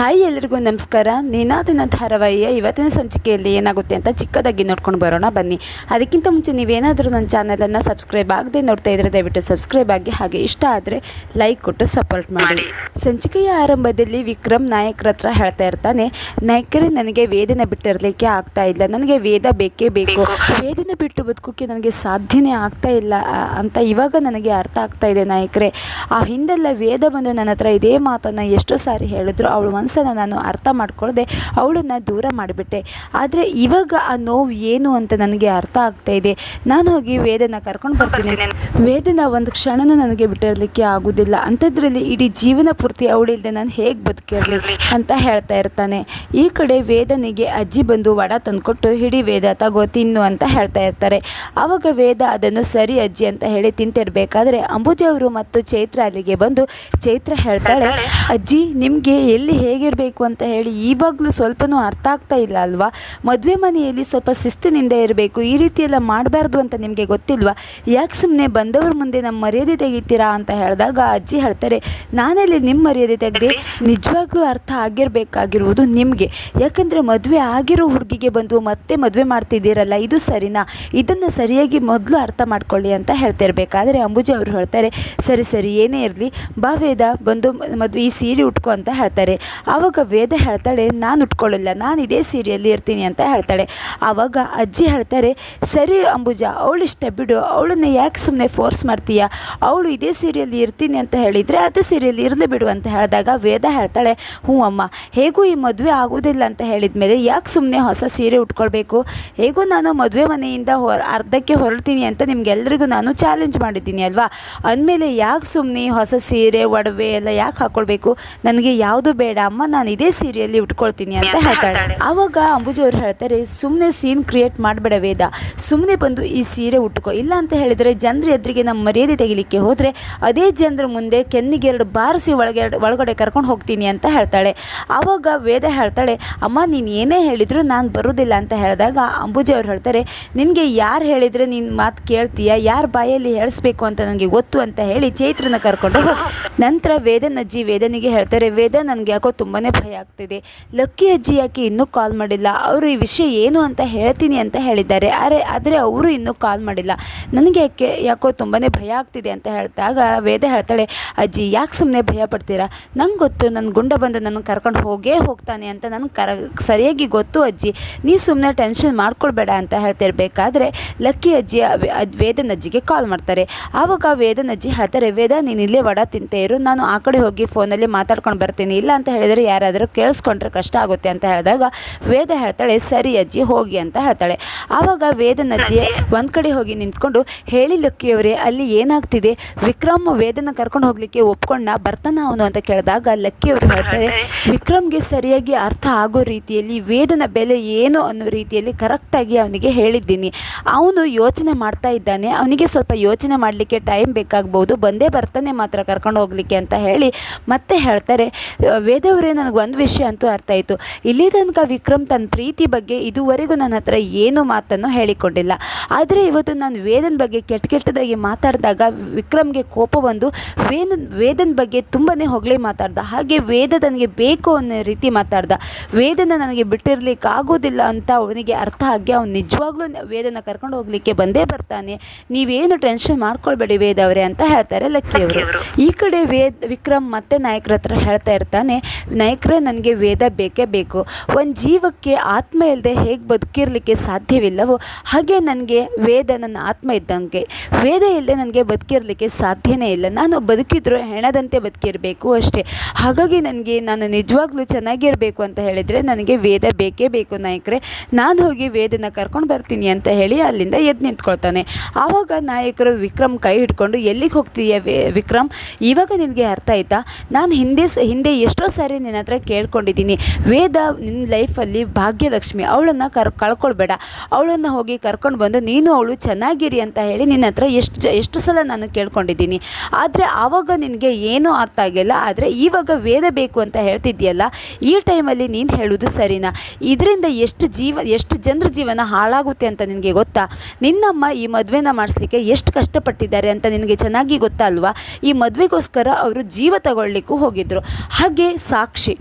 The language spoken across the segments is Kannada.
ಹಾಯ್ ಎಲ್ರಿಗೂ ನಮಸ್ಕಾರ. ನಿನಾದಿನ ಧಾರಾವಾಹಿಯ ಇವತ್ತಿನ ಸಂಚಿಕೆಯಲ್ಲಿ ಏನಾಗುತ್ತೆ ಅಂತ ಚಿಕ್ಕದಾಗಿ ನೋಡ್ಕೊಂಡು ಬರೋಣ, ಬನ್ನಿ. ಅದಕ್ಕಿಂತ ಮುಂಚೆ ನೀವೇನಾದರೂ ನನ್ನ ಚಾನಲನ್ನು ಸಬ್ಸ್ಕ್ರೈಬ್ ಆಗದೆ ನೋಡ್ತಾ ಇದ್ರೆ ದಯವಿಟ್ಟು ಸಬ್ಸ್ಕ್ರೈಬ್ ಆಗಿ, ಹಾಗೆ ಇಷ್ಟ ಆದರೆ ಲೈಕ್ ಕೊಟ್ಟು ಸಪೋರ್ಟ್ ಮಾಡಿ. ಸಂಚಿಕೆಯ ಆರಂಭದಲ್ಲಿ ವಿಕ್ರಮ್ ನಾಯಕರ ಹತ್ರ ಹೇಳ್ತಾ ಇರ್ತಾನೆ, ನಾಯಕರೇ, ನನಗೆ ವೇದನೆ ಬಿಟ್ಟಿರಲಿಕ್ಕೆ ಆಗ್ತಾ ಇಲ್ಲ. ನನಗೆ ವೇದ ಬೇಕೇ ಬೇಕು. ವೇದನೆ ಬಿಟ್ಟು ಬದುಕೋಕ್ಕೆ ನನಗೆ ಸಾಧ್ಯನೇ ಆಗ್ತಾ ಇಲ್ಲ ಅಂತ ಇವಾಗ ನನಗೆ ಅರ್ಥ ಆಗ್ತಾ ಇದೆ ನಾಯಕರೇ. ಆ ಹಿಂದೆಲ್ಲ ವೇದ ಬಂದು ನನ್ನ ಹತ್ರ ಇದೇ ಮಾತನ್ನು ಎಷ್ಟೋ ಸಾರಿ ಹೇಳಿದ್ರು. ಅವಳು ಮನಸ್ಸನ್ನು ನಾನು ಅರ್ಥ ಮಾಡ್ಕೊಳ್ಳದೆ ಅವಳನ್ನು ದೂರ ಮಾಡಿಬಿಟ್ಟೆ. ಆದರೆ ಇವಾಗ ಆ ನೋವು ಏನು ಅಂತ ನನಗೆ ಅರ್ಥ ಆಗ್ತಾ ಇದೆ. ನಾನು ಹೋಗಿ ವೇದನ ಕರ್ಕೊಂಡು ಬರ್ತೀನಿ. ವೇದನ ಒಂದು ಕ್ಷಣನೂ ನನಗೆ ಬಿಟ್ಟಿರಲಿಕ್ಕೆ ಆಗೋದಿಲ್ಲ. ಅಂಥದ್ರಲ್ಲಿ ಇಡೀ ಜೀವನ ಪೂರ್ತಿ ಅವಳಿಲ್ಲದೆ ನಾನು ಹೇಗೆ ಬದುಕಿರಲಿ ಅಂತ ಹೇಳ್ತಾ ಇರ್ತಾನೆ. ಈ ಕಡೆ ವೇದನಿಗೆ ಅಜ್ಜಿ ಬಂದು ವಡ ತಂದುಕೊಟ್ಟು ಹಿಡಿ ವೇದ ತಗೋ ತಿನ್ನು ಅಂತ ಹೇಳ್ತಾ ಇರ್ತಾರೆ. ಆವಾಗ ವೇದ ಅದನ್ನು ಸರಿ ಅಜ್ಜಿ ಅಂತ ಹೇಳಿ ತಿಂತಿರ್ಬೇಕಾದ್ರೆ ಅಂಬುಜಿ ಅವರು ಮತ್ತು ಚೈತ್ರ ಅಲ್ಲಿಗೆ ಬಂದು ಚೈತ್ರ ಹೇಳ್ತಾಳೆ ಅಜ್ಜಿ ನಿಮಗೆ ಎಲ್ಲಿ ಹೇಗಿರಬೇಕು ಅಂತ ಹೇಳಿ ಈವಾಗಲೂ ಸ್ವಲ್ಪನೂ ಅರ್ಥ ಆಗ್ತಾ ಇಲ್ಲ ಅಲ್ವಾ? ಮದುವೆ ಮನೆಯಲ್ಲಿ ಸ್ವಲ್ಪ ಶಿಸ್ತಿನಿಂದ ಇರಬೇಕು. ಈ ರೀತಿ ಎಲ್ಲ ಮಾಡಬಾರ್ದು ಅಂತ ನಿಮಗೆ ಗೊತ್ತಿಲ್ವಾ? ಯಾಕೆ ಸುಮ್ಮನೆ ಬಂದವ್ರ ಮುಂದೆ ನಮ್ಮ ಮರ್ಯಾದೆ ತೆಗಿತೀರಾ ಅಂತ ಹೇಳಿದಾಗ ಅಜ್ಜಿ ಹೇಳ್ತಾರೆ, ನಾನಲ್ಲಿ ನಿಮ್ಮ ಮರ್ಯಾದೆ ತೆಗೆದೆ ನಿಜವಾಗ್ಲೂ ಅರ್ಥ ಆಗಿರಬೇಕಾಗಿರುವುದು ನಿಮಗೆ. ಯಾಕಂದರೆ ಮದುವೆ ಆಗಿರೋ ಹುಡುಗಿಗೆ ಬಂದು ಮತ್ತೆ ಮದುವೆ ಮಾಡ್ತಿದ್ದೀರಲ್ಲ, ಇದು ಸರಿನಾ? ಇದನ್ನು ಸರಿಯಾಗಿ ಮೊದಲು ಅರ್ಥ ಮಾಡ್ಕೊಳ್ಳಿ ಅಂತ ಹೇಳ್ತಿರ್ಬೇಕಾದ್ರೆ ಅಂಬುಜಿ ಅವರು ಹೇಳ್ತಾರೆ, ಸರಿ ಸರಿ, ಏನೇ ಇರಲಿ ಬಾ ವೇದ ಬಂದು ಮದುವೆ ಈ ಸೀರೆ ಉಟ್ಕೊ ಅಂತ ಹೇಳ್ತಾರೆ. ಆವಾಗ ವೇದ ಹೇಳ್ತಾಳೆ, ನಾನು ಉಟ್ಕೊಳ್ಳಲ್ಲ, ನಾನು ಇದೇ ಸೀರೆಯಲ್ಲಿ ಇರ್ತೀನಿ ಅಂತ ಹೇಳ್ತಾಳೆ. ಆವಾಗ ಅಜ್ಜಿ ಹೇಳ್ತಾರೆ, ಸರಿ ಅಂಬುಜ, ಅವಳು ಇಷ್ಟ ಬಿಡು, ಅವಳನ್ನ ಯಾಕೆ ಸುಮ್ಮನೆ ಫೋರ್ಸ್ ಮಾಡ್ತೀಯ? ಅವಳು ಇದೇ ಸೀರೆಯಲ್ಲಿ ಇರ್ತೀನಿ ಅಂತ ಹೇಳಿದರೆ ಅದೇ ಸೀರೆಯಲ್ಲಿ ಇರಲಿ ಬಿಡು ಅಂತ ಹೇಳಿದಾಗ ವೇದ ಹೇಳ್ತಾಳೆ, ಹ್ಞೂ ಅಮ್ಮ, ಹೇಗೂ ಈ ಮದುವೆ ಆಗೋದಿಲ್ಲ ಅಂತ ಹೇಳಿದ ಮೇಲೆ ಯಾಕೆ ಸುಮ್ಮನೆ ಹೊಸ ಸೀರೆ ಉಟ್ಕೊಳ್ಬೇಕು? ಹೇಗೂ ನಾನು ಮದುವೆ ಮನೆಯಿಂದ ಹೊರ, ಅರ್ಧಕ್ಕೆ ಹೊರಡ್ತೀನಿ ಅಂತ ನಿಮಗೆಲ್ಲರಿಗೂ ನಾನು ಚಾಲೆಂಜ್ ಮಾಡಿದ್ದೀನಿ ಅಲ್ವಾ? ಅಂದಮೇಲೆ ಯಾಕೆ ಸುಮ್ಮನೆ ಹೊಸ ಸೀರೆ, ಒಡವೆ ಎಲ್ಲ ಯಾಕೆ ಹಾಕ್ಕೊಳ್ಬೇಕು ನನಗೆ ಯಾವುದು ಬೇಡ ಅಮ್ಮ ನಾನು ಇದೇ ಸೀರೆಯಲ್ಲಿ ಉಟ್ಕೊಳ್ತೀನಿ ಅಂತ ಹೇಳ್ತಾಳೆ. ಆವಾಗ ಅಂಬುಜಿ ಅವ್ರು ಹೇಳ್ತಾರೆ ಸುಮ್ಮನೆ ಸೀನ್ ಕ್ರಿಯೇಟ್ ಮಾಡಬೇಡ ವೇದ. ಸುಮ್ಮನೆ ಬಂದು ಈ ಸೀರೆ ಉಟ್ಕೋ. ಇಲ್ಲ ಅಂತ ಹೇಳಿದರೆ ಜನರ ಎದುರಿಗೆ ನಮ್ಮ ಮರ್ಯಾದೆ ತೆಗಿಲಿಕ್ಕೆ ಹೋದರೆ ಅದೇ ಜನರ ಮುಂದೆ ಕೆನ್ನಿಗೆ ಎರಡು ಬಾರಿಸಿ ಒಳಗೆ ಒಳಗಡೆ ಕರ್ಕೊಂಡು ಹೋಗ್ತೀನಿ ಅಂತ ಹೇಳ್ತಾಳೆ. ಆವಾಗ ವೇದ ಹೇಳ್ತಾಳೆ ಅಮ್ಮ ನೀನು ಏನೇ ಹೇಳಿದರೂ ನಾನು ಬರೋದಿಲ್ಲ ಅಂತ ಹೇಳಿದಾಗ ಅಂಬುಜಿ ಅವ್ರು ಹೇಳ್ತಾರೆ ನಿನಗೆ ಯಾರು ಹೇಳಿದರೆ ನೀನು ಮಾತು ಕೇಳ್ತೀಯ? ಯಾರ ಬಾಯಲ್ಲಿ ಹೇಳಿಸ್ಬೇಕು ಅಂತ ನನಗೆ ಗೊತ್ತು ಅಂತ ಹೇಳಿ ಚೈತ್ರನ ಕರ್ಕೊಂಡು ನಂತರ ವೇದನಜ್ಜಿ ವೇದನಿಗೆ ಹೇಳ್ತಾರೆ ವೇದ ನನಗೆ ಯಾಕೋ ತುಂಬಾ ಭಯ ಆಗ್ತಿದೆ. ಲಕ್ಕಿ ಅಜ್ಜಿ ಯಾಕೆ ಇನ್ನೂ ಕಾಲ್ ಮಾಡಿಲ್ಲ? ಅವರು ಈ ವಿಷಯ ಏನು ಅಂತ ಹೇಳ್ತೀನಿ ಅಂತ ಹೇಳಿದ್ದಾರೆ. ಆದರೆ ಆದರೆ ಅವರು ಇನ್ನೂ ಕಾಲ್ ಮಾಡಿಲ್ಲ. ನನಗೆ ಯಾಕೆ, ಯಾಕೋ ತುಂಬಾ ಭಯ ಆಗ್ತಿದೆ ಅಂತ ಹೇಳಿದಾಗ ವೇದ ಹೇಳ್ತಾಳೆ, ಅಜ್ಜಿ, ಯಾಕೆ ಸುಮ್ಮನೆ ಭಯ ಪಡ್ತೀರಾ? ನಂಗೆ ಗೊತ್ತು ನನ್ನ ಗುಂಡ ಬಂದು ನನ್ನ ಕರ್ಕೊಂಡು ಹೋಗೇ ಹೋಗ್ತಾನೆ ಅಂತ ನನಗೆ ಕರ, ಸರಿಯಾಗಿ ಗೊತ್ತು ಅಜ್ಜಿ. ನೀ ಸುಮ್ಮನೆ ಟೆನ್ಷನ್ ಮಾಡ್ಕೊಳ್ಬೇಡ ಅಂತ ಹೇಳ್ತಿರ್ಬೇಕಾದ್ರೆ ಲಕ್ಕಿ ಅಜ್ಜಿ ವೇದನ ಅಜ್ಜಿಗೆ ಕಾಲ್ ಮಾಡ್ತಾರೆ. ಆವಾಗ ವೇದನ ಅಜ್ಜಿ ಹೇಳ್ತಾರೆ, ವೇದ, ನೀನು ಇಲ್ಲೇ ವಡ ತಿಂತೇ ಇರು. ನಾನು ಆ ಕಡೆ ಹೋಗಿ ಫೋನಲ್ಲಿ ಮಾತಾಡ್ಕೊಂಡು ಬರ್ತೀನಿ. ಇಲ್ಲ ಅಂತ ಹೇಳಿದರೆ ಯಾರಾದರೂ ಕೇಳಿಸ್ಕೊಂಡ್ರೆ ಕಷ್ಟ ಆಗುತ್ತೆ ಅಂತ ಹೇಳಿದಾಗ ವೇದ ಹೇಳ್ತಾಳೆ ಸರಿ ಅಜ್ಜಿ ಹೋಗಿ ಅಂತ ಹೇಳ್ತಾಳೆ. ಆವಾಗ ವೇದನ ಅಜ್ಜಿ ಒಂದು ಕಡೆ ಹೋಗಿ ನಿಂತ್ಕೊಂಡು ಹೇಳಿ ಲಕ್ಕಿಯವರೇ ಅಲ್ಲಿ ಏನಾಗ್ತಿದೆ? ವಿಕ್ರಮ್ ವೇದನ ಕರ್ಕೊಂಡು ಹೋಗ್ಲಿಕ್ಕೆ ಒಪ್ಕೊಂಡ ಬರ್ತಾನ ಅವನು? ಅಂತ ಕೇಳಿದಾಗ ಲಕ್ಕಿಯವರು ಹೇಳ್ತಾರೆ ವಿಕ್ರಮ್ಗೆ ಸರಿಯಾಗಿ ಅರ್ಥ ಆಗೋ ರೀತಿಯಲ್ಲಿ ವೇದನ ಬೆಲೆ ಏನು ಅನ್ನೋ ರೀತಿಯಲ್ಲಿ ಕರೆಕ್ಟಾಗಿ ಅವನಿಗೆ ಹೇಳಿದ್ದೀನಿ. ಅವನು ಯೋಚನೆ ಮಾಡ್ತಾ ಇದ್ದಾನೆ. ಅವನಿಗೆ ಸ್ವಲ್ಪ ಯೋಚನೆ ಮಾಡಲಿಕ್ಕೆ ಟೈಮ್ ಬೇಕಾಗ್ಬೋದು. ಬಂದೇ ಬರ್ತಾನೆ ಮಾತ್ರ ಕರ್ಕೊಂಡು ಹೋಗಲಿಕ್ಕೆ ಅಂತ ಹೇಳಿ ಮತ್ತೆ ಹೇಳ್ತಾರೆ. "ಅಹ್, ವೇದವರೇ ನನಗೆ ಒಂದು ವಿಷಯ ಅಂತೂ ಅರ್ಥ ಆಯಿತು. ಇಲ್ಲಿ ತನಕ ವಿಕ್ರಮ್ ತನ್ನ ಪ್ರೀತಿ ಬಗ್ಗೆ ಇದುವರೆಗೂ ನನ್ನ ಹತ್ರ ಏನೂ ಮಾತನ್ನು ಹೇಳಿಕೊಂಡಿಲ್ಲ. ಆದರೆ ಇವತ್ತು ನಾನು ವೇದನ್ ಬಗ್ಗೆ ಕೆಟ್ಟ ಕೆಟ್ಟದಾಗಿ ಮಾತಾಡಿದಾಗ ವಿಕ್ರಮ್ಗೆ ಕೋಪ ಬಂದು ವೇದನ್ ವೇದನ್ ಬಗ್ಗೆ ತುಂಬಾ ಹೊಗಳಿ ಮಾತಾಡ್ದ. ಹಾಗೆ ವೇದ ನನಗೆ ಬೇಕು ಅನ್ನೋ ರೀತಿ ಮಾತಾಡ್ದ. ವೇದನ ನನಗೆ ಬಿಟ್ಟಿರ್ಲಿಕ್ಕೆ ಆಗೋದಿಲ್ಲ ಅಂತ ಅವನಿಗೆ ಅರ್ಥ ಆಗಿ ಅವ್ನು ನಿಜವಾಗ್ಲೂ ವೇದನ ಕರ್ಕೊಂಡು ಹೋಗ್ಲಿಕ್ಕೆ ಬಂದೇ ಬರ್ತಾನೆ. ನೀವೇನು ಟೆನ್ಷನ್ ಮಾಡ್ಕೊಳ್ಬೇಡಿ ವೇದ ಅವರೇ ಅಂತ ಹೇಳ್ತಾರೆ ಲಕ್ಕಿಯವರು. ಈ ಕಡೆ ವೇದ್ ವಿಕ್ರಮ್ ಮತ್ತೆ ನಾಯಕರ ಹತ್ರ ಹೇಳ್ತಾ ಇರ್ತಾನೆ. ನಾಯಕರೇ ನನಗೆ ವೇದ ಬೇಕೇ ಬೇಕು. ಒಂದು ಜೀವಕ್ಕೆ ಆತ್ಮ ಇಲ್ಲದೆ ಹೇಗೆ ಬದುಕಿರಲಿಕ್ಕೆ ಸಾಧ್ಯವಿಲ್ಲವೋ, ಹಾಗೆ ನನಗೆ ವೇದ ನನ್ನ ಆತ್ಮ ಇದ್ದಂಗೆ. ವೇದ ಇಲ್ಲದೆ ನನಗೆ ಬದುಕಿರಲಿಕ್ಕೆ ಸಾಧ್ಯನೇ ಇಲ್ಲ. ನಾನು ಬದುಕಿದ್ರು ಹೆಣದಂತೆ ಬದುಕಿರಬೇಕು ಅಷ್ಟೇ. ಹಾಗಾಗಿ ನನಗೆ, ನಾನು ನಿಜವಾಗ್ಲೂ ಚೆನ್ನಾಗಿರಬೇಕು ಅಂತ ಹೇಳಿದರೆ ನನಗೆ ವೇದ ಬೇಕೇ ಬೇಕು ನಾಯಕರೇ ನಾನು ಹೋಗಿ ವೇದನ ಕರ್ಕೊಂಡು ಬರ್ತೀನಿ ಅಂತ ಹೇಳಿ ಅಲ್ಲಿಂದ ಎದ್ದು ನಿಂತ್ಕೊಳ್ತಾನೆ. ಆವಾಗ ನಾಯಕರು ವಿಕ್ರಮ್ ಕೈ ಹಿಡ್ಕೊಂಡು, ಎಲ್ಲಿಗೆ ಹೋಗ್ತೀಯ ವಿಕ್ರಮ್? ಇವಾಗ ನಿನಗೆ ಅರ್ಥ ಆಯ್ತಾ? ನಾನು ಹಿಂದೆ ಹಿಂದೆ ಎಷ್ಟೋ ಸಾರಿ ನಿನ್ನ ಹತ್ರ ಕೇಳ್ಕೊಂಡಿದ್ದೀನಿ. ವೇದ ನಿನ್ನ ಲೈಫಲ್ಲಿ ಭಾಗ್ಯಲಕ್ಷ್ಮಿ, ಅವಳನ್ನು ಕರ್, ಕಳ್ಕೊಳ್ಬೇಡ. ಅವಳನ್ನು ಹೋಗಿ ಕರ್ಕೊಂಡು ಬಂದು ನೀನು ಅವಳು ಚೆನ್ನಾಗಿರಿ ಅಂತ ಹೇಳಿ ನಿನ್ನ ಹತ್ರ ಎಷ್ಟು ಎಷ್ಟು ಸಲ ನಾನು ಕೇಳ್ಕೊಂಡಿದ್ದೀನಿ. ಆದರೆ ಆವಾಗ ನಿನಗೆ ಏನೂ ಅರ್ಥ ಆಗಿಲ್ಲ. ಆದರೆ ಇವಾಗ ವೇದ ಬೇಕು ಅಂತ ಹೇಳ್ತಿದ್ದೀಯಲ್ಲ ಈ ಟೈಮಲ್ಲಿ ನೀನು ಹೇಳೋದು ಸರಿನಾ? ಇದರಿಂದ ಎಷ್ಟು ಜೀವ, ಎಷ್ಟು ಜನರ ಜೀವನ ಹಾಳಾಗುತ್ತೆ ಅಂತ ನಿನಗೆ ಗೊತ್ತಾ? ನಿನ್ನಮ್ಮ ಈ ಮದುವೆನ ಮಾಡಿಸ್ಲಿಕ್ಕೆ ಎಷ್ಟು ಕಷ್ಟಪಟ್ಟಿದ್ದಾರೆ ಅಂತ ನಿನಗೆ ಚೆನ್ನಾಗಿ ಗೊತ್ತಾ ಅಲ್ವಾ ಈ ಮದುವೆಗೋಸ್ಕರ ಅವರು ಜೀವ ತಗೊಳ್ಳಿಕ್ಕೂ ಹೋಗಿದ್ರು. ಹಾಗೆ ಸಾಕ್ಷಿ.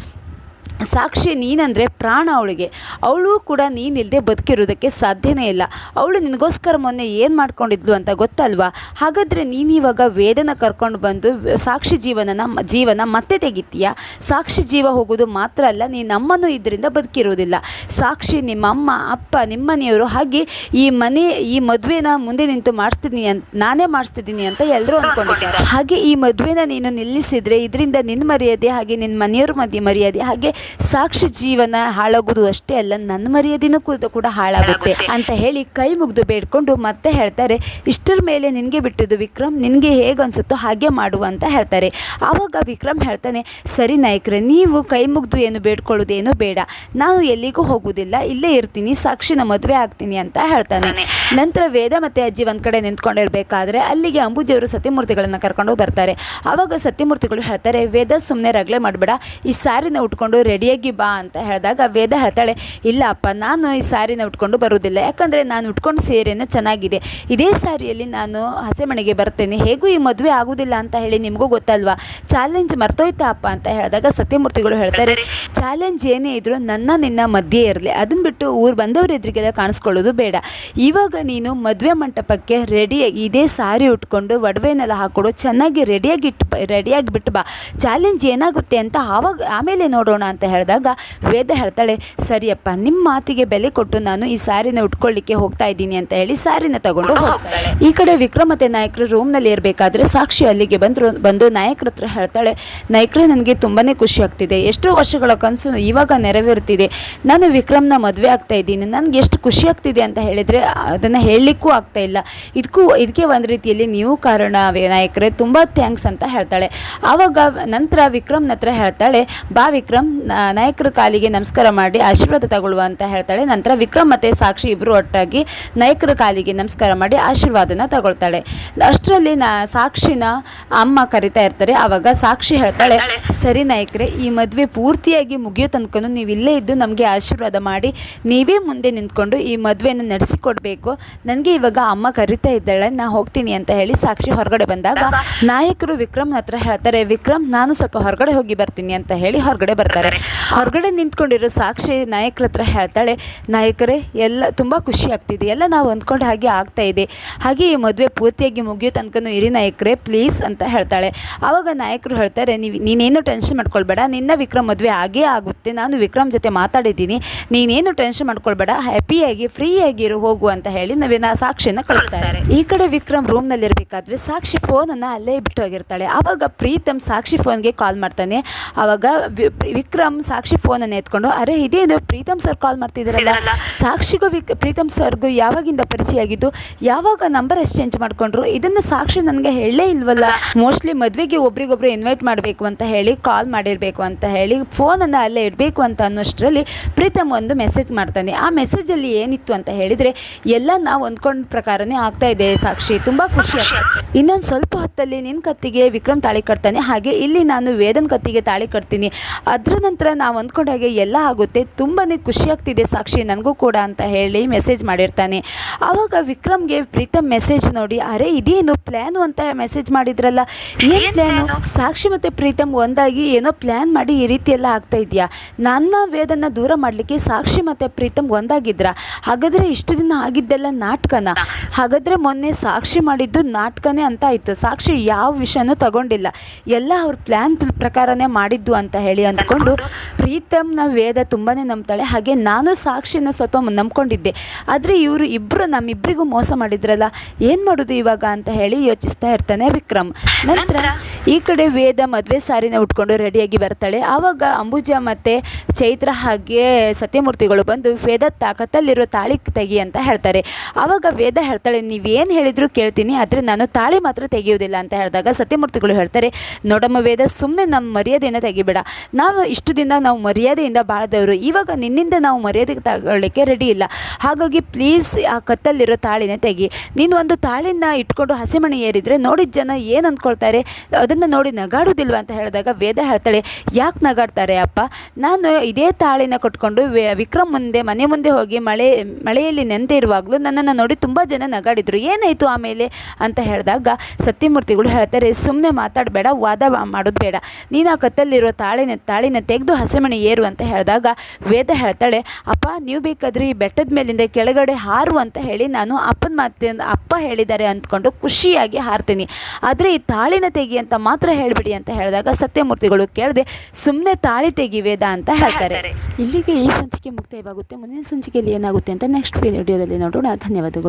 ಸಾಕ್ಷಿ ನೀನಂದರೆ ಪ್ರಾಣ ಅವಳಿಗೆ. ಅವಳು ಕೂಡ ನೀನಿಲ್ಲದೆ ಬದುಕಿರೋದಕ್ಕೆ ಸಾಧ್ಯನೇ ಇಲ್ಲ. ಅವಳು ನಿನಗೋಸ್ಕರ ಮೊನ್ನೆ ಏನು ಮಾಡ್ಕೊಂಡಿದ್ಲು ಅಂತ ಗೊತ್ತಲ್ವಾ? ಹಾಗಾದರೆ ನೀನಿವಾಗ ವೇದನ ಕರ್ಕೊಂಡು ಬಂದು ಸಾಕ್ಷಿ ಜೀವನನ ಜೀವನ ಮತ್ತೆ ತೆಗಿತೀಯ? ಸಾಕ್ಷಿ ಜೀವ ಹೋಗೋದು ಮಾತ್ರ ಅಲ್ಲ ನೀನು ನಮ್ಮನ್ನು ಇದರಿಂದ ಬದುಕಿರೋದಿಲ್ಲ ಸಾಕ್ಷಿ ನಿಮ್ಮಮ್ಮ ಅಪ್ಪ, ನಿಮ್ಮನೆಯವರು ಹಾಗೆ ಈ ಮನೆ, ಈ ಮದುವೆನ ಮುಂದೆ ನಿಂತು ಮಾಡಿಸ್ತೀನಿ ಅಂತ ನಾನೇ ಮಾಡಿಸ್ತಿದ್ದೀನಿ ಅಂತ ಎಲ್ಲರೂ ಅಂದ್ಕೊಂಡಿದ್ದಾರೆ ಹಾಗೆ ಈ ಮದುವೆನ ನೀನು ನಿಲ್ಲಿಸಿದರೆ, ಇದರಿಂದ ನಿನ್ನ ಮರ್ಯಾದೆ ಹಾಗೆ ನಿನ್ನ ಮನೆಯವ್ರ ಮಧ್ಯೆ ಮರ್ಯಾದೆ ಹಾಗೆ ಸಾಕ್ಷಿ ಜೀವನ ಹಾಳಾಗೋದು ಅಷ್ಟೇ ಅಲ್ಲ ನನ್ನ ಮರ್ಯಾದೆನೂ ಕೂಡ ಕೂಡ ಹಾಳಾಗುತ್ತೆ ಅಂತ ಹೇಳಿ ಕೈ ಮುಗಿದು ಬೇಡ್ಕೊಂಡು ಮತ್ತೆ ಹೇಳ್ತಾರೆ ಇಷ್ಟರ ಮೇಲೆ ನಿನಗೆ ಬಿಟ್ಟಿದ್ದು ವಿಕ್ರಮ್ ನಿನಗೆ ಹೇಗೆ ಅನ್ಸುತ್ತೋ ಹಾಗೆ ಮಾಡು ಅಂತ ಹೇಳ್ತಾರೆ. ಆವಾಗ ವಿಕ್ರಮ್ ಹೇಳ್ತಾನೆ ಸರಿ ನಾಯಕರೇ ನೀವು ಕೈ ಮುಗಿದು ಏನು ಬೇಡ್ಕೊಳ್ಳೋದೇನು ಬೇಡ. ನಾನು ಎಲ್ಲಿಗೂ ಹೋಗೋದಿಲ್ಲ ಇಲ್ಲೇ ಇರ್ತೀನಿ ಸಾಕ್ಷಿನ ಮದುವೆ ಆಗ್ತೀನಿ ಅಂತ ಹೇಳ್ತಾನೆ. ನಂತರ ವೇದ ಮತ್ತೆ ಅಜ್ಜಿ ಒಂದು ಕಡೆ ನಿಂತ್ಕೊಂಡಿರಬೇಕಾದ್ರೆ ಅಲ್ಲಿಗೆ ಅಂಬುಜಿಯವರು ಸತ್ಯಮೂರ್ತಿಗಳನ್ನ ಕರ್ಕೊಂಡು ಬರ್ತಾರೆ. ಆವಾಗ ಸತ್ಯಮೂರ್ತಿಗಳು ಹೇಳ್ತಾರೆ, ವೇದ ಸುಮ್ಮನೆ ರಗಳೆ ಮಾಡಬೇಡ, ಈ ಸಾರಿನ ಉಟ್ಕೊಂಡು ರೆಡಿಯಾಗಿ ಬಾ ಅಂತ ಹೇಳಿದಾಗ ವೇದ ಹೇಳ್ತಾಳೆ, ಇಲ್ಲ ಅಪ್ಪ, ನಾನು ಈ ಸಾರಿನ ಉಟ್ಕೊಂಡು ಬರೋದಿಲ್ಲ ಯಾಕಂದರೆ ನಾನು ಉಟ್ಕೊಂಡು ಸೀರೆನ ಚೆನ್ನಾಗಿದೆ. ಇದೇ ಸಾರಿಯಲ್ಲಿ ನಾನು ಹಸೆಮಣೆಗೆ ಬರ್ತೇನೆ. ಹೇಗೂ ಈ ಮದುವೆ ಆಗೋದಿಲ್ಲ ಅಂತ ಹೇಳಿ ನಿಮಗೂ ಗೊತ್ತಲ್ವಾ? ಚಾಲೆಂಜ್ ಮರ್ತೋಯ್ತಾ ಅಪ್ಪ ಅಂತ ಹೇಳಿದಾಗ ಸತ್ಯಮೂರ್ತಿಗಳು ಹೇಳ್ತಾರೆ, ಚಾಲೆಂಜ್ ಏನೇ ಇದ್ರೂ ನನ್ನ ನಿನ್ನ ಮಧ್ಯೆ ಇರಲಿ. ಅದನ್ನ ಬಿಟ್ಟು ಊರು ಬಂದವರು ಎದುರಿಗೆಲ್ಲ ಕಾಣಿಸ್ಕೊಳ್ಳೋದು ಬೇಡ. ಇವಾಗ ನೀನು ಮದುವೆ ಮಂಟಪಕ್ಕೆ ರೆಡಿ ಇದೇ ಸಾರಿ ಉಟ್ಕೊಂಡು ಒಡವೆನೆಲ್ಲ ಹಾಕ್ಕೊಡು ಚೆನ್ನಾಗಿ ರೆಡಿಯಾಗಿ ಇಟ್ಟು ರೆಡಿಯಾಗಿ ಬಿಟ್ಟು ಬಾ. ಚಾಲೆಂಜ್ ಏನಾಗುತ್ತೆ ಅಂತ ಆವಾಗ ಆಮೇಲೆ ನೋಡೋಣ ಅಂತ ಹೇಳಿದಾಗ ವೇದ ಹೇಳ್ತಾಳೆ ಸರಿಯಪ್ಪ ನಿಮ್ಮ ಮಾತಿಗೆ ಬೆಲೆ ಕೊಟ್ಟು ನಾನು ಈ ಸಾರಿನ ಉಟ್ಕೊಳ್ಳಿಕ್ಕೆ ಹೋಗ್ತಾ ಇದ್ದೀನಿ ಅಂತ ಹೇಳಿ ಸಾರಿನ ತಗೊಂಡು ಹೋಗ್ತಾಳೆ. ಈ ಕಡೆ ವಿಕ್ರಮತೆ ಮತ್ತೆ ನಾಯಕರು ರೂಮ್ನಲ್ಲಿ ಇರಬೇಕಾದ್ರೆ ಸಾಕ್ಷಿ ಅಲ್ಲಿಗೆ ಬಂದರು ಬಂದು ನಾಯಕರ ಹತ್ರ ಹೇಳ್ತಾಳೆ ನಾಯಕರೇ ನನಗೆ ತುಂಬಾ ಖುಷಿ ಆಗ್ತಿದೆ. ಎಷ್ಟೋ ವರ್ಷಗಳ ಕನಸು ಇವಾಗ ನೆರವೇರುತ್ತಿದೆ ನಾನು ವಿಕ್ರಮ್ನ ಮದುವೆ ಆಗ್ತಾ ಇದ್ದೀನಿ. ನನಗೆ ಎಷ್ಟು ಖುಷಿ ಆಗ್ತಿದೆ ಅಂತ ಹೇಳಿದರೆ ಅದನ್ನು ಹೇಳಲಿಕ್ಕೂ ಆಗ್ತಾ ಇಲ್ಲ. ಇದಕ್ಕೂ ಇದಕ್ಕೆ ಒಂದು ರೀತಿಯಲ್ಲಿ ನೀವು ಕಾರಣ ವಿನಾಯಕರೇ ತುಂಬ ಥ್ಯಾಂಕ್ಸ್ ಅಂತ ಹೇಳ್ತಾಳೆ. ಆವಾಗ ನಂತರ ವಿಕ್ರಮ್ನ ಹತ್ರ ಹೇಳ್ತಾಳೆ, ಬಾ ವಿಕ್ರಮ್ ನಾಯಕರ ಕಾಲಿಗೆ ನಮಸ್ಕಾರ ಮಾಡಿ, ಆಶೀರ್ವಾದ ತಗೊಳ್ಳುವ ಅಂತ ಹೇಳ್ತಾಳೆ. ನಂತರ ವಿಕ್ರಮ್ ಮತ್ತು ಸಾಕ್ಷಿ ಇಬ್ಬರು ಒಟ್ಟಾಗಿ ನಾಯಕರ ಕಾಲಿಗೆ ನಮಸ್ಕಾರ ಮಾಡಿ, ಆಶೀರ್ವಾದನ ತಗೊಳ್ತಾಳೆ. ಅಷ್ಟರಲ್ಲಿ ನಾ, ಸಾಕ್ಷಿನ ಅಮ್ಮ ಕರಿತಾ ಇರ್ತಾರೆ. ಆವಾಗ ಸಾಕ್ಷಿ ಹೇಳ್ತಾಳೆ, ಸರಿ ನಾಯಕರೇ, ಈ ಮದುವೆ ಪೂರ್ತಿಯಾಗಿ ಮುಗಿಯೋ ತನಕ ನೀವು ಇಲ್ಲೇ ಇದ್ದು ನಮಗೆ ಆಶೀರ್ವಾದ ಮಾಡಿ, ನೀವೇ ಮುಂದೆ ನಿಂತ್ಕೊಂಡು ಈ ಮದುವೆಯನ್ನು ನಡೆಸಿಕೊಡ್ಬೇಕು. ನನಗೆ ಇವಾಗ ಅಮ್ಮ ಕರಿತಾ ಇದ್ದಾಳೆ ನಾ ಹೋಗ್ತೀನಿ ಅಂತ ಹೇಳಿ ಸಾಕ್ಷಿ ಹೊರಗಡೆ ಬಂದಾಗ ನಾಯಕರು ವಿಕ್ರಮ್ನ ಹತ್ರ ಹೇಳ್ತಾರೆ ವಿಕ್ರಮ್ ನಾನು ಸ್ವಲ್ಪ ಹೊರಗಡೆ ಹೋಗಿ ಬರ್ತೀನಿ ಅಂತ ಹೇಳಿ ಹೊರಗಡೆ ಬರ್ತಾರೆ. ಹೊರಗಡೆ ನಿಂತ್ಕೊಂಡಿರೋ ಸಾಕ್ಷಿ ನಾಯಕರ ಹತ್ರ ಹೇಳ್ತಾಳೆ ನಾಯಕರೇ ಎಲ್ಲ ತುಂಬ ಖುಷಿ ಆಗ್ತಿದೆ ಎಲ್ಲ ನಾವು ಅಂದ್ಕೊಂಡು ಹಾಗೆ ಆಗ್ತಾ ಇದೆ. ಹಾಗೆ ಈ ಮದುವೆ ಪೂರ್ತಿಯಾಗಿ ಮುಗಿಯೋ ತನಕನೂ ಇರಿ ನಾಯಕರೇ ಪ್ಲೀಸ್ ಅಂತ ಹೇಳ್ತಾಳೆ. ಆವಾಗ ನಾಯಕರು ಹೇಳ್ತಾರೆ ನೀವು ನೀನೇನು ಟೆನ್ಷನ್ ಮಾಡ್ಕೊಳ್ಬೇಡ ನಿನ್ನ ವಿಕ್ರಮ್ ಮದುವೆ ಆಗೇ ಆಗುತ್ತೆ ನಾನು ವಿಕ್ರಮ್ ಜೊತೆ ಮಾತಾಡಿದ್ದೀನಿ ನೀನೇನು ಟೆನ್ಷನ್ ಮಾಡ್ಕೊಳ್ಬೇಡ ಹ್ಯಾಪಿಯಾಗಿ ಫ್ರೀಯಾಗಿ ಇರು ಹೋಗು ಅಂತ ಹೇಳಿ ನಾವೇನ ಸಾಕ್ಷಿನ ಕಳಿಸ್ತಾರೆ. ಈ ಕಡೆ ವಿಕ್ರಮ್ ರೂಮ್ನಲ್ಲಿ ಇರಬೇಕಾದ್ರೆ ಸಾಕ್ಷಿ ಫೋನನ್ನು ಅಲ್ಲೇ ಬಿಟ್ಟು ಹೋಗಿರ್ತಾಳೆ. ಆವಾಗ ಪ್ರೀತಮ್ ಸಾಕ್ಷಿ ಫೋನ್ಗೆ ಕಾಲ್ ಮಾಡ್ತಾನೆ. ಆವಾಗ ವಿಕ್ರಮ್ ಸಾಕ್ಷಿ ಫೋನನ್ನು ಎತ್ಕೊಂಡು ಅರೆ ಇದೇನು ಪ್ರೀತಮ್ ಸರ್ ಕಾಲ್ ಮಾಡ್ತಿದ್ದೀರಲ್ಲ? ಸಾಕ್ಷಿಗೂ ವಿಕ್ ಪ್ರೀತಮ್ ಸರ್ಗೂ ಯಾವಾಗಿಂದ ಪರಿಚಯ ಆಗಿದ್ದು? ಯಾವಾಗ ನಂಬರ್ ಎಕ್ಸ್ಚೇಂಜ್ ಮಾಡ್ಕೊಂಡ್ರು? ಇದನ್ನ ಸಾಕ್ಷಿ ನನಗೆ ಹೇಳಲೇ ಇಲ್ವಲ್ಲ. ಮೋಸ್ಟ್ಲಿ ಮದುವೆಗೆ ಒಬ್ರಿಗೊಬ್ರು ಇನ್ವೈಟ್ ಮಾಡಬೇಕು ಅಂತ ಹೇಳಿ ಕಾಲ್ ಮಾಡಿರಬೇಕು ಅಂತ ಹೇಳಿ ಫೋನನ್ನು ಅಲ್ಲೇ ಇಡಬೇಕು ಅಂತ ಅನ್ನೋಷ್ಟರಲ್ಲಿ ಪ್ರೀತಮ್ ಒಂದು ಮೆಸೇಜ್ ಮಾಡ್ತಾನೆ. ಆ ಮೆಸೇಜಲ್ಲಿ ಏನಿತ್ತು ಅಂತ ಹೇಳಿದರೆ ಎಲ್ಲ ನಾವು ಅಂದ್ಕೊಂಡ ಪ್ರಕಾರನೇ ಆಗ್ತಾ ಇದೆ ಸಾಕ್ಷಿ. ತುಂಬ ಖುಷಿ. ಆಗ್ತದೆ ಇನ್ನೊಂದು ಸ್ವಲ್ಪ ಹೊತ್ತಲ್ಲಿ ನಿನ್ನ ಕತ್ತಿಗೆ ವಿಕ್ರಮ್ ತಾಳಿ ಕಟ್ತಾನೆ. ಹಾಗೆ ಇಲ್ಲಿ ನಾನು ವೇದನ್ ಕತ್ತಿಗೆ ತಾಳಿ ಕಟ್ತೀನಿ. ಅದರ ನಂತರ ನಾವು ಅಂದ್ಕೊಂಡ ಹಾಗೆ ಎಲ್ಲ ಆಗುತ್ತೆ. ತುಂಬಾ ಖುಷಿ ಆಗ್ತಿದೆ ಸಾಕ್ಷಿ ನನಗೂ ಕೂಡ ಅಂತ ಹೇಳಿ ಮೆಸೇಜ್ ಮಾಡಿರ್ತಾನೆ. ಆವಾಗ ವಿಕ್ರಮ್ಗೆ ಪ್ರೀತಮ್ ಮೆಸೇಜ್ ನೋಡಿ ಅರೆ ಇದೇನು ಪ್ಲ್ಯಾನು ಅಂತ ಮೆಸೇಜ್ ಮಾಡಿದ್ರಲ್ಲ? ಏನು ಪ್ಲ್ಯಾನು ಸಾಕ್ಷಿ ಮತ್ತು ಪ್ರೀತಮ್ ಒಂದಾಗಿ ಏನೋ ಪ್ಲ್ಯಾನ್ ಮಾಡಿ ಈ ರೀತಿ ಎಲ್ಲ ಆಗ್ತಾ ಇದೆಯಾ? ನನ್ನ ವೇದನ ದೂರ ಮಾಡಲಿಕ್ಕೆ ಸಾಕ್ಷಿ ಮತ್ತು ಪ್ರೀತಮ್ ಒಂದಾಗಿದ್ರ? ಹಾಗಾದರೆ ಇಷ್ಟು ದಿನ ಆಗಿದ್ದೆಲ್ಲ ನಾಟಕನ. ಹಾಗಾದರೆ ಮೊನ್ನೆ ಸಾಕ್ಷಿ ಮಾಡಿದ್ದು ನಾಟಕನೇ ಅಂತ ಆಯಿತು. ಸಾಕ್ಷಿ ಯಾವ ವಿಷಯನೂ ತಗೊಂಡಿಲ್ಲ. ಎಲ್ಲ ಅವ್ರ ಪ್ಲ್ಯಾನ್ ಪ್ರಕಾರನೇ ಮಾಡಿದ್ದು ಅಂತ ಹೇಳಿ ಅಂದ್ಕೊಂಡು ಪ್ರೀತಮ್ನ ವೇದ ತುಂಬಾ ನಂಬ್ತಾಳೆ. ಹಾಗೆ ನಾನು ಸಾಕ್ಷಿನ ಸ್ವಲ್ಪ ನಂಬ್ಕೊಂಡಿದ್ದೆ. ಆದರೆ ಇವರು ಇಬ್ಬರು ನಮ್ಮಿಬ್ಬರಿಗೂ ಮೋಸ ಮಾಡಿದ್ರಲ್ಲ, ಏನು ಮಾಡೋದು ಇವಾಗ ಅಂತ ಹೇಳಿ ಯೋಚಿಸ್ತಾ ಇರ್ತಾನೆ ವಿಕ್ರಮ್. ನಂತರ ಈ ಕಡೆ ವೇದ ಮದುವೆ ಸಾರಿನ ಉಟ್ಕೊಂಡು ರೆಡಿಯಾಗಿ ಬರ್ತಾಳೆ. ಆವಾಗ ಅಂಬುಜ ಮತ್ತು ಚೈತ್ರ ಹಾಗೆ ಸತ್ಯಮೂರ್ತಿಗಳು ಬಂದು ವೇದ ತಾಕತ್ತಲ್ಲಿರೋ ತಾಳಿ ತೆಗಿ ಅಂತ ಹೇಳ್ತಾರೆ. ಆವಾಗ ವೇದ ಹೇಳ್ತಾಳೆ ನೀವೇನು ಹೇಳಿದರೂ ಕೇಳ್ತೀನಿ, ಆದರೆ ನಾನು ತಾಳಿ ಮಾತ್ರ ತೆಗೆಯುವುದಿಲ್ಲ ಅಂತ ಹೇಳಿದಾಗ ಸತ್ಯಮೂರ್ತಿಗಳು ಹೇಳ್ತಾರೆ, ನೋಡಮ್ಮ ವೇದ ಸುಮ್ಮನೆ ನಮ್ಮ ಮರ್ಯಾದೆಯನ್ನು ತೆಗಿಬೇಡ. ನಾವು ಇಷ್ಟು ದಿನ ನಾವು ಮರ್ಯಾದೆಯಿಂದ ಬಾಳ್ದವರು. ಇವಾಗ ನಿನ್ನಿಂದ ನಾವು ಮರ್ಯಾದೆ ತಗೊಳ್ಳಿಕ್ಕೆ ರೆಡಿ ಇಲ್ಲ. ಹಾಗಾಗಿ ಪ್ಲೀಸ್ ಆ ಕತ್ತಲ್ಲಿರೋ ತಾಳಿನ ತೆಗಿ. ನೀನು ಒಂದು ತಾಳಿನ ಇಟ್ಕೊಂಡು ಹಸಿಮಣಿ ಏರಿದರೆ ನೋಡಿದ ಜನ ಏನು ಅಂದ್ಕೊಳ್ತಾರೆ? ಅದನ್ನು ನೋಡಿ ನಗಾಡುವುದಿಲ್ವ ಅಂತ ಹೇಳಿದಾಗ ವೇದ ಹೇಳ್ತಾಳೆ, ಯಾಕೆ ನಗಾಡ್ತಾರೆ ಅಪ್ಪ? ನಾನು ಇದೇ ತಾಳಿನ ಕೊಟ್ಕೊಂಡು ವಿಕ್ರಮ್ ಮುಂದೆ, ಮನೆ ಮುಂದೆ ಹೋಗಿ ಮಳೆ, ಮಳೆಯಲ್ಲಿ ನೆಂದೇ ಇರುವಾಗಲೂ ನನ್ನನ್ನು ನೋಡಿ ತುಂಬ ಜನ ನಗಾಡಿದ್ರು. ಏನಾಯಿತು ಆಮೇಲೆ ಅಂತ ಹೇಳಿದಾಗ ಸತ್ಯಮೂರ್ತಿಗಳು ಹೇಳ್ತಾರೆ ಸುಮ್ಮನೆ ಮಾತಾಡಬೇಡ, ವಾದ ಮಾಡೋದು ಬೇಡ. ನೀನು ಆ ಕತ್ತಲ್ಲಿರೋ ತಾಳಿನ ತಾಳಿನ ತೆಗೆದು ಹಸೆಮಣೆ ಏರು ಅಂತ ಹೇಳಿದಾಗ ವೇದ ಹೇಳ್ತಾಳೆ, ಅಪ್ಪ, ನೀವು ಬೇಕಾದ್ರೆ ಈ ಬೆಟ್ಟದ ಮೇಲಿಂದ ಕೆಳಗಡೆ ಹಾರು ಅಂತ ಹೇಳಿ ನಾನು ಅಪ್ಪನ ಮಾತಿನ ಅಪ್ಪ ಹೇಳಿದ್ದಾರೆ ಅಂದ್ಕೊಂಡು ಖುಷಿಯಾಗಿ ಹಾರ್ತೀನಿ. ಆದರೆ ಈ ತಾಳಿನ ತೆಗಿ ಅಂತ ಮಾತ್ರ ಹೇಳಿಬಿಡಿ ಅಂತ ಹೇಳಿದಾಗ ಸತ್ಯಮೂರ್ತಿಗಳು ಕೇಳದೆ ಸುಮ್ಮನೆ ತಾಳಿ ತೆಗಿವೇದ ಅಂತ ಹೇಳ್ತಾರೆ. ಇಲ್ಲಿಗೆ ಈ ಸಂಚಿಕೆ ಮುಕ್ತಾಯವಾಗುತ್ತೆ. ಮುಂದಿನ ಸಂಚಿಕೆಯಲ್ಲಿ ಏನಾಗುತ್ತೆ ಅಂತ ನೆಕ್ಸ್ಟ್ ವಿಡಿಯೋದಲ್ಲಿ ನೋಡೋಣ. ಧನ್ಯವಾದಗಳು.